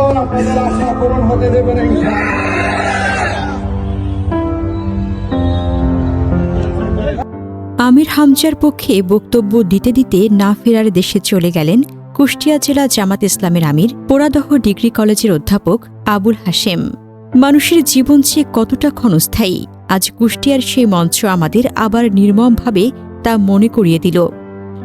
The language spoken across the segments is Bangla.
জনগণ আপনাদের আশা পূরণ হতে দেবে না আমির হামজার পক্ষে বক্তব্য দিতে দিতে না ফেরার দেশে চলে গেলেন কুষ্টিয়া জেলা জামাত ইসলামের আমির, পোড়াদহ ডিগ্রি কলেজের অধ্যাপক আবুল হাশেম। মানুষের জীবন যে কতটা ক্ষণস্থায়ী, আজ কুষ্টিয়ার সেই মঞ্চ আমাদের আবার নির্মমভাবে তা মনে করিয়ে দিল।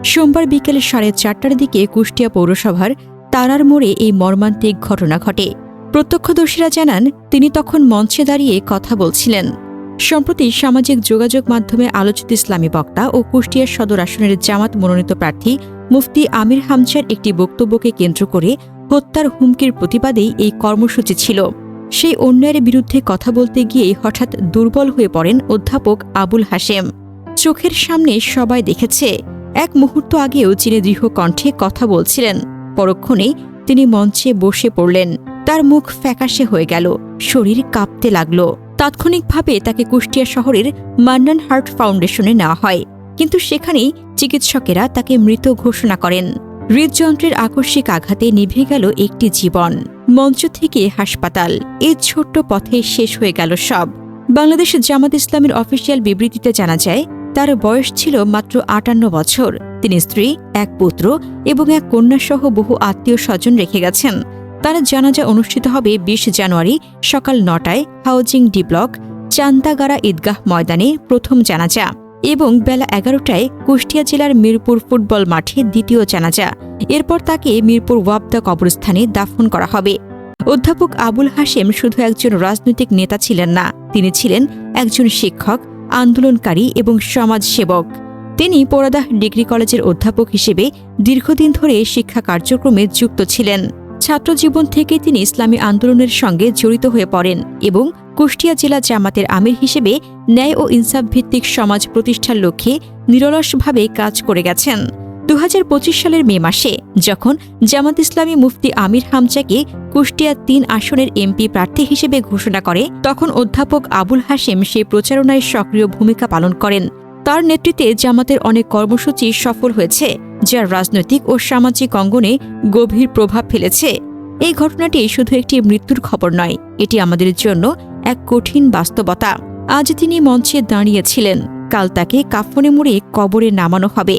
সোমবার বিকেল সাড়ে চারটার দিকে কুষ্টিয়া পৌরসভার তারার মোড়ে এই মর্মান্তিক ঘটনা ঘটে। প্রত্যক্ষদর্শীরা জানান, তিনি তখন মঞ্চে দাঁড়িয়ে কথা বলছিলেন। সম্প্রতি সামাজিক যোগাযোগ মাধ্যমে আলোচিত ইসলামী বক্তা ও কুষ্টিয়া সদর আসনের জামাত মনোনীত প্রার্থী মুফতি আমির হামজার একটি বক্তব্যকে কেন্দ্র করে হত্যার হুমকির প্রতিবাদেই এই কর্মসূচি ছিল। সেই অন্যায়ের বিরুদ্ধে কথা বলতে গিয়ে হঠাৎ দুর্বল হয়ে পড়েন অধ্যাপক আবুল হাশেম। চোখের সামনে সবাই দেখেছে। এক মুহূর্ত আগেও যিনি দৃঢ় কণ্ঠে কথা বলছিলেন। পরক্ষণেই তিনি মঞ্চে বসে পড়লেন। তার মুখ ফ্যাকাশে হয়ে গেল, শরীর কাঁপতে লাগল। তাৎক্ষণিকভাবে তাকে কুষ্টিয়া শহরের মান্নান হার্ট ফাউন্ডেশনে নেওয়া হয়। কিন্তু সেখানেই চিকিৎসকেরা তাকে মৃত ঘোষণা করেন। হৃদযন্ত্রের আকস্মিক আঘাতে নিভে গেল একটি জীবন। মঞ্চ থেকে হাসপাতাল। এই ছোট্ট পথে শেষ হয়ে গেল সব। বাংলাদেশ জামাত ইসলামের অফিসিয়াল বিবৃতিতে জানা যায়, তার বয়স ছিল মাত্র আটান্ন বছর। তিনি স্ত্রী, এক পুত্র এবং এক কন্যাসহ বহু আত্মীয় স্বজন রেখে গেছেন। তার জানাজা অনুষ্ঠিত হবে বিশ জানুয়ারি সকাল নটায় হাউজিং ডি ব্লক, চান্দাগাড়া ঈদগাহ ময়দানে প্রথম জানাজা এবং বেলা এগারোটায় কুষ্টিয়া জেলার মিরপুর ফুটবল মাঠে দ্বিতীয় জানাজা। এরপর তাকে মিরপুর ওয়াবদা কবরস্থানে দাফন করা হবে। অধ্যাপক আবুল হাশেম শুধু একজন রাজনৈতিক নেতা ছিলেন না, তিনি ছিলেন একজন শিক্ষক, আন্দোলনকারী এবং সমাজসেবক। তিনি পোড়াদাহ ডিগ্রি কলেজের অধ্যাপক হিসেবে দীর্ঘদিন ধরে শিক্ষা কার্যক্রমে যুক্ত ছিলেন। ছাত্রজীবন থেকে তিনি ইসলামী আন্দোলনের সঙ্গে জড়িত হয়ে পড়েন এবং কুষ্টিয়া জেলা জামাতের আমির হিসেবে ন্যায় ও ইনসাফ ভিত্তিক সমাজ প্রতিষ্ঠার লক্ষ্যে নিরলসভাবে কাজ করে গেছেন। দু হাজার পঁচিশ সালের মে মাসে যখন জামাত ইসলামী মুফতি আমির হামজাকে কুষ্টিয়া তিন আসনের এমপি প্রার্থী হিসেবে ঘোষণা করে, তখন অধ্যাপক আবুল হাশেম সেই প্রচারণায় সক্রিয় ভূমিকা পালন করেন। তার নেতৃত্বে জামাতের অনেক কর্মসূচি সফল হয়েছে, যা রাজনৈতিক ও সামাজিক অঙ্গনে গভীর প্রভাব ফেলেছে। এই ঘটনাটি শুধু একটি মৃত্যুর খবর নয়, এটি আমাদের জন্য এক কঠিন বাস্তবতা। আজ তিনি মঞ্চে দাঁড়িয়েছিলেন, কাল তাকে কাফনে মুড়ে কবরে নামানো হবে।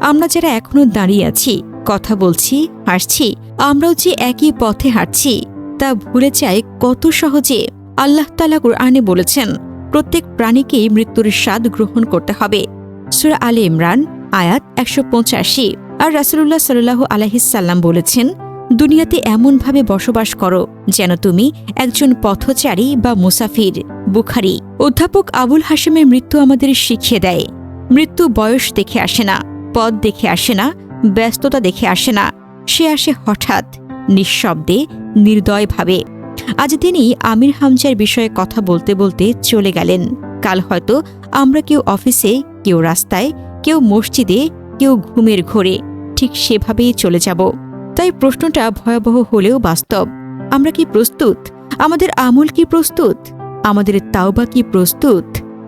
আমরা যারা এখনও দাঁড়িয়ে আছি, কথা বলছি, হাসছি, আমরাও যে একই পথে হাঁটছি, তা ভুলে যায় কত সহজে। আল্লাহ তালা কোরআনে বলেছেন প্রত্যেক প্রাণীকেই মৃত্যুর স্বাদ গ্রহণ করতে হবে। সুরা আলী ইমরান, আয়াত একশো পঁচাশি। আর রাসুল্লাহ সাল্লাহ আলাহিসাল্লাম বলেছেন, দুনিয়াতে এমনভাবে বসবাস করো যেন তুমি একজন পথচারী বা মুসাফির, বুখারি। অধ্যাপক আবুল হাসেমের মৃত্যু আমাদের শিখিয়ে দেয়। মৃত্যু বয়স দেখে আসে না পদ দেখে আসে না, ব্যস্ততা দেখে আসে না। সে আসে হঠাৎ, নিঃশব্দে, নির্দয়ভাবে। আজ তিনি আমির হামজার বিষয়ে কথা বলতে বলতে চলে গেলেন। কাল হয়তো আমরা কেউ অফিসে, কেউ রাস্তায়, কেউ মসজিদে, কেউ ঘুমের ঘোরে, ঠিক সেভাবেই চলে যাব। তাই প্রশ্নটা ভয়াবহ হলেও বাস্তব। আমরা কি প্রস্তুত? আমাদের আমল কি প্রস্তুত? আমাদের তাওবা কি প্রস্তুত?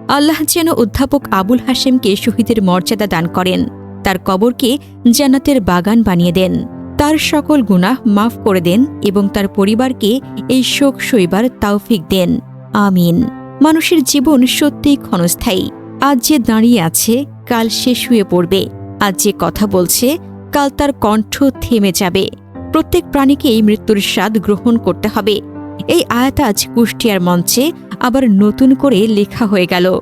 আল্লাহ যেন অধ্যাপক আবুল হাশেমকে শহীদের মর্যাদা দান করেন। তার কবরকে জান্নাতের বাগান বানিয়ে দেন। তার সকল গুনাহ মাফ করে দেন এবং তার পরিবারকে এই শোক সইবার তাওফিক দেন। আমিন। মানুষের জীবন সত্যিই ক্ষণস্থায়ী। আজ যে দাঁড়িয়ে আছে, কাল শেষ হয়ে পড়বে। আজ যে কথা বলছে, কাল তার কণ্ঠ থেমে যাবে। প্রত্যেক প্রাণীকেই মৃত্যুর স্বাদ গ্রহণ করতে হবে। এই আয়াত আজ কুষ্টিয়ার মঞ্চে আবার নতুন করে লেখা হয়ে গেল।